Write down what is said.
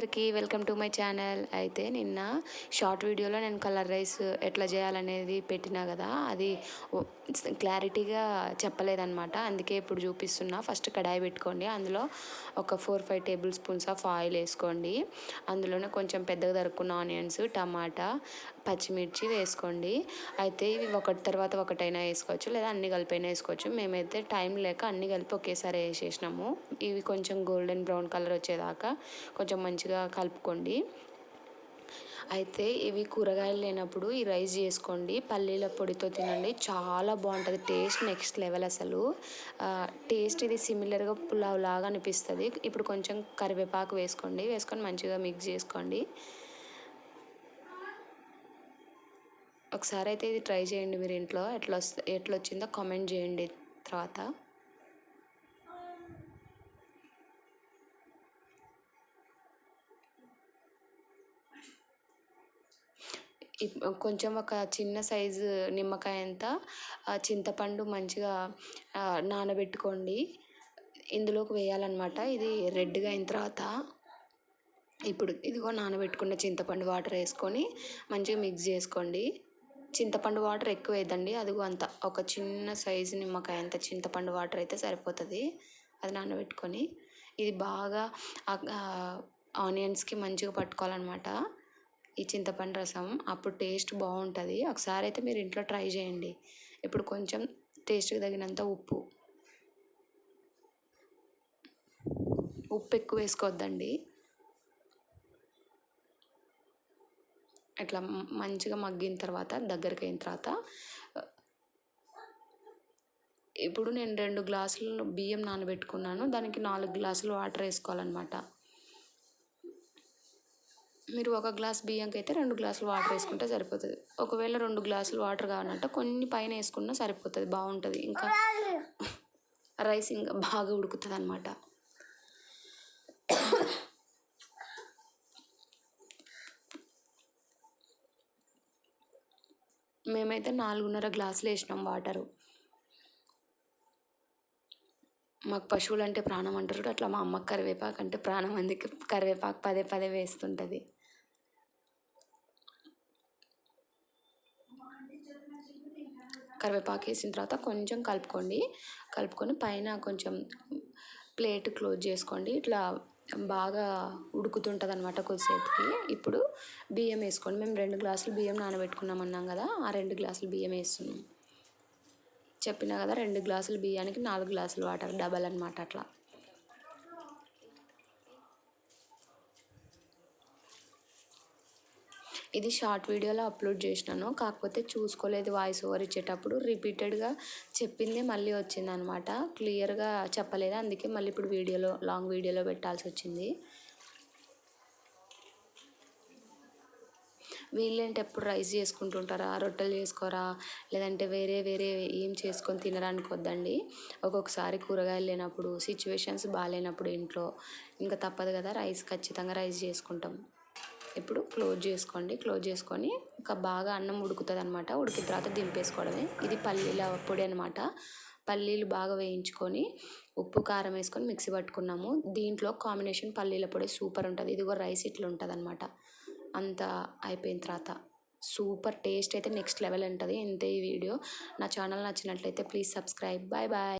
అందరికీ welcome to my channel. అయితే నిన్న షార్ట్ వీడియోలో నేను కలర్ రైస్ ఎట్లా చేయాలనేది పెట్టినా కదా అది క్లారిటీగా చెప్పలేదన్నమాట. అందుకే ఇప్పుడు చూపిస్తున్నా. ఫస్ట్ కడాయి పెట్టుకోండి. అందులో ఒక four five tablespoons of oil వేసుకోండి. అందులోనే కొంచెం పెద్దగా తరుక్కున్న ఆనియన్స్ టమాటా పచ్చిమిర్చి వేసుకోండి. అయితే ఇవి ఒకటి తర్వాత ఒకటైనా వేసుకోవచ్చు లేదా అన్ని కలిపైనా వేసుకోవచ్చు. మేమైతే టైం లేక అన్ని కలిపి ఒకేసారి వేసేసినాము. ఇవి కొంచెం గోల్డెన్ బ్రౌన్ కలర్ వచ్చేదాకా కొంచెం మంచిగా కలుపుకోండి. అయితే ఇవి కూరగాయలు లేనప్పుడు ఈ రైస్ చేసుకోండి. పల్లీల పొడితో తినండి. చాలా బాగుంటుంది. టేస్ట్ నెక్స్ట్ లెవెల్ అసలు. టేస్ట్ ఇది సిమిలర్గా పులావ్ లాగా అనిపిస్తుంది. ఇప్పుడు కొంచెం కరివేపాకు వేసుకోండి. వేసుకొని మంచిగా మిక్స్ చేసుకోండి. ఒకసారి అయితే ఇది ట్రై చేయండి మీరు ఇంట్లో. ఎట్లా వస్తే ఎట్లా వచ్చిందో కామెంట్ చేయండి తర్వాత. కొంచెం ఒక చిన్న సైజు నిమ్మకాయ అంత చింతపండు మంచిగా నానబెట్టుకోండి. ఇందులోకి వేయాలన్నమాట. ఇది రెడ్గా అయిన తర్వాత ఇప్పుడు ఇదిగో నానబెట్టుకున్న చింతపండు వాటర్ వేసుకొని మంచిగా మిక్స్ చేసుకోండి. చింతపండు వాటర్ ఎక్కువ వేయద్దండి అదిగో అంత. ఒక చిన్న సైజు నిమ్మకాయ అంత చింతపండు వాటర్ అయితే సరిపోతుంది. అది నానబెట్టుకొని ఇది బాగా ఆనియన్స్కి మంచిగా పట్టుకోవాలన్నమాట. ఈ చింతపండు రసం. అప్పుడు టేస్ట్ బాగుంటుంది. ఒకసారి అయితే మీరు ఇంట్లో ట్రై చేయండి. ఇప్పుడు కొంచెం టేస్ట్కి తగినంత ఉప్పు. ఉప్పు ఎక్కువ వేసుకోవద్దండి. ఇట్లా మంచిగా మగ్గిన తర్వాత దగ్గరికి అయిన తర్వాత ఇప్పుడు నేను రెండు గ్లాసులు బియ్యం నానబెట్టుకున్నాను. దానికి నాలుగు గ్లాసులు వాటర్ వేసుకోవాలన్నమాట. మీరు ఒక గ్లాస్ బియ్యంకి అయితే రెండు గ్లాసులు వాటర్ వేసుకుంటే సరిపోతుంది. ఒకవేళ రెండు గ్లాసులు వాటర్ కావాలంటే కొన్ని పైన వేసుకున్నా సరిపోతుంది బాగుంటుంది. ఇంకా రైస్ ఇంకా బాగా ఉడుకుతుంది అనమాట మేమైతే నాలుగున్నర గ్లాసులు వేసినాం వాటరు. మాకు పశువులు అంటే ప్రాణం అంటారు అట్లా మా అమ్మ కరివేపాకు అంటే ప్రాణం అందుకే కరివేపాకు పదే పదే వేస్తుంటుంది. కరివేపాకు వేసిన తర్వాత కొంచెం కలుపుకోండి. కలుపుకొని పైన కొంచెం ప్లేట్ క్లోజ్ చేసుకోండి. ఇట్లా బాగా ఉడుకుతుంటుంది అనమాట కొద్దిసేపుకి. ఇప్పుడు బియ్యం వేసుకోండి. మేము రెండు గ్లాసులు బియ్యం నానబెట్టుకున్నాం అన్నాం కదా ఆ రెండు గ్లాసులు బియ్యం వేస్తున్నాం. చెప్పినా కదా రెండు గ్లాసులు బియ్యానికి నాలుగు గ్లాసులు వాటర్ డబల్ అనమాట అట్లా. ఇది షార్ట్ వీడియోలో అప్లోడ్ చేసినాను. కాకపోతే చూసుకోలేదు వాయిస్ ఓవర్ ఇచ్చేటప్పుడు. రిపీటెడ్గా చెప్పిందే మళ్ళీ వచ్చింది అనమాట క్లియర్గా చెప్పలేదు. అందుకే మళ్ళీ ఇప్పుడు వీడియోలో లాంగ్ వీడియోలో పెట్టాల్సి వచ్చింది. వీళ్ళేంటి ఎప్పుడు రైస్ చేసుకుంటుంటారా? రొట్టెలు చేసుకోరా? లేదంటే వేరే వేరే ఏం చేసుకొని తినరా అనుకోద్దండి ఒక్కొక్కసారి కూరగాయలు లేనప్పుడు సిచ్యువేషన్స్ బాగాలేనప్పుడు ఇంట్లో. ఇంకా తప్పదు కదా రైస్. ఖచ్చితంగా రైస్ చేసుకుంటాం. ఇప్పుడు క్లోజ్ చేసుకోండి. క్లోజ్ చేసుకొని ఇంకా బాగా అన్నం ఉడుకుతుంది అనమాట ఉడికిన తర్వాత దింపేసుకోవడమే. ఇది పల్లీల పొడి అనమాట పల్లీలు బాగా వేయించుకొని ఉప్పు కారం వేసుకొని మిక్సీ పట్టుకున్నాము. దీంట్లో కాంబినేషన్ పల్లీల పొడి సూపర్ ఉంటుంది. ఇది కూడా రైస్ ఇట్లా ఉంటుంది అనమాట అంతా అయిపోయిన తర్వాత సూపర్ టేస్ట్ అయితే నెక్స్ట్ లెవెల్ ఉంటుంది. ఇంతే ఈ వీడియో. నా ఛానల్ నచ్చినట్లయితే ప్లీజ్ సబ్స్క్రైబ్. Bye bye